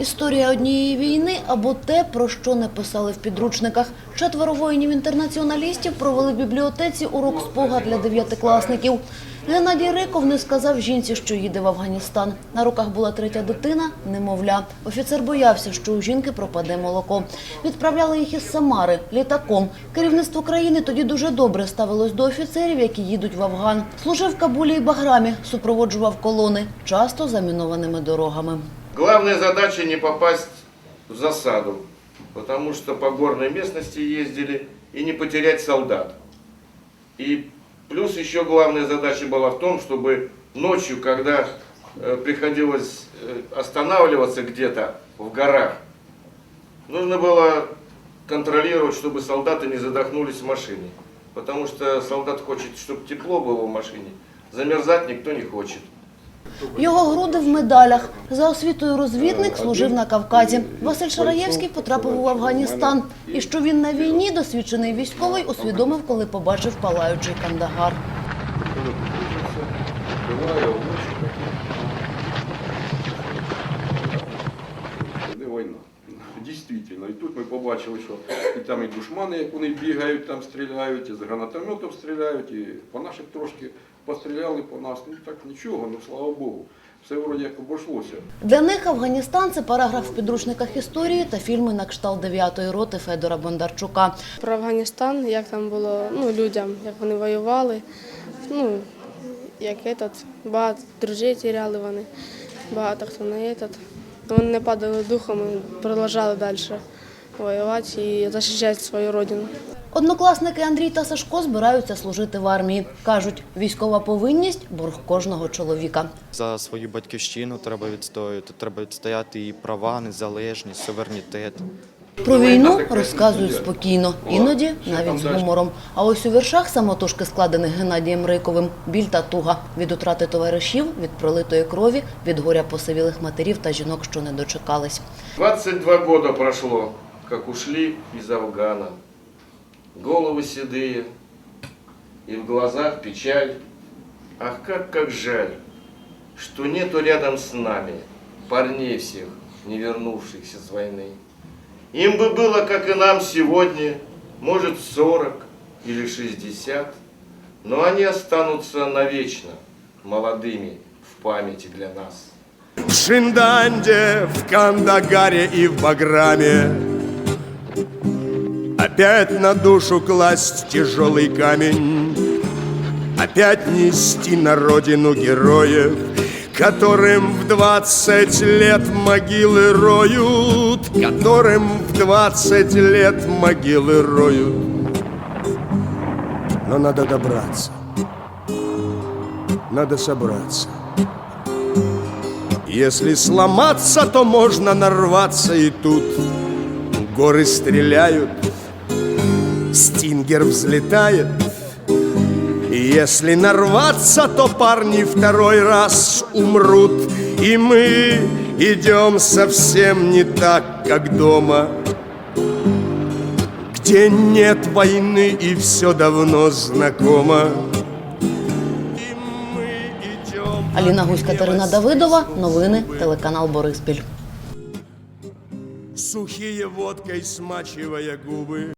Історія однієї війни або те, про що не писали в підручниках. Четверо воїнів-інтернаціоналістів провели в бібліотеці урок спогад для дев'ятикласників. Геннадій Риков не сказав жінці, що їде в Афганістан. На руках була третя дитина, немовля. Офіцер боявся, що у жінки пропаде молоко. Відправляли їх із Самари літаком. Керівництво країни тоді дуже добре ставилось до офіцерів, які їдуть в Афган. Служив в Кабулі і Баграмі, супроводжував колони, часто замінованими дорогами. Главная задача не попасть в засаду, потому что по горной местности ездили и не потерять солдат. И плюс еще главная задача была в том, чтобы ночью, когда э, приходилось э, останавливаться где-то в горах, нужно было контролировать, чтобы солдаты не задохнулись в машине. Потому что солдат хочет, чтобы тепло было в машине, замерзать никто не хочет. Його груди в медалях. За освітою розвідник служив на Кавказі. Василь Шараєвський потрапив у Афганістан. І що він на війні, досвідчений військовий, усвідомив, коли побачив палаючий Кандагар. Дійсно. І тут ми побачили, що і там і душмани, як вони бігають, там стріляють, і з гранатометів стріляють, і по наших трошки постріляли по нас. Ну так нічого, ну слава Богу. Все вроді як обійшлося. Для них Афганістан – це параграф в підручниках історії та фільми на кшталт 9-ї роти Федора Бондарчука. Про Афганістан, як там було ну, людям, як вони воювали. Ну, як этот, багато друзей тіряли вони, багато хто не этот. Вони не падали духом і продовжували далі воювати і захищати свою родину. Однокласники Андрій та Сашко збираються служити в армії. Кажуть, військова повинність – борг кожного чоловіка. За свою батьківщину треба відстоювати. Треба відстояти її права, незалежність, суверенітет. Про війну розказують спокійно, іноді навіть з гумором. А ось у віршах самотужки складених Геннадієм Риковим біль та туга від утрати товаришів, від пролитої крові, від горя посивілих матерів та жінок, що не дочекались. 22 года прошло, как ушли из Афгана. Головы седые, и в глазах печаль. Ах, как, как жаль, что нету рядом с нами парней всех, не вернувшихся с войны. Им бы было, как и нам сегодня, может, 40 или 60, но они останутся навечно молодыми в памяти для нас. В Шинданде, в Кандагаре и в Баграме Опять на душу класть тяжелый камень Опять нести на родину героев Которым в двадцать лет могилы роют Которым в двадцать лет могилы роют. Но надо добраться Надо собраться. Если сломаться, то можно нарваться и тут Горы стреляют, стингер взлетает И если нарваться, то парни второй раз умрут И мы идем совсем не так, как дома Где нет войны и все давно знакомо И мы идем Аліна Гусь, Катерина Давидова. Новини. Телеканал Бориспіль. Сухие водкой смачивая губы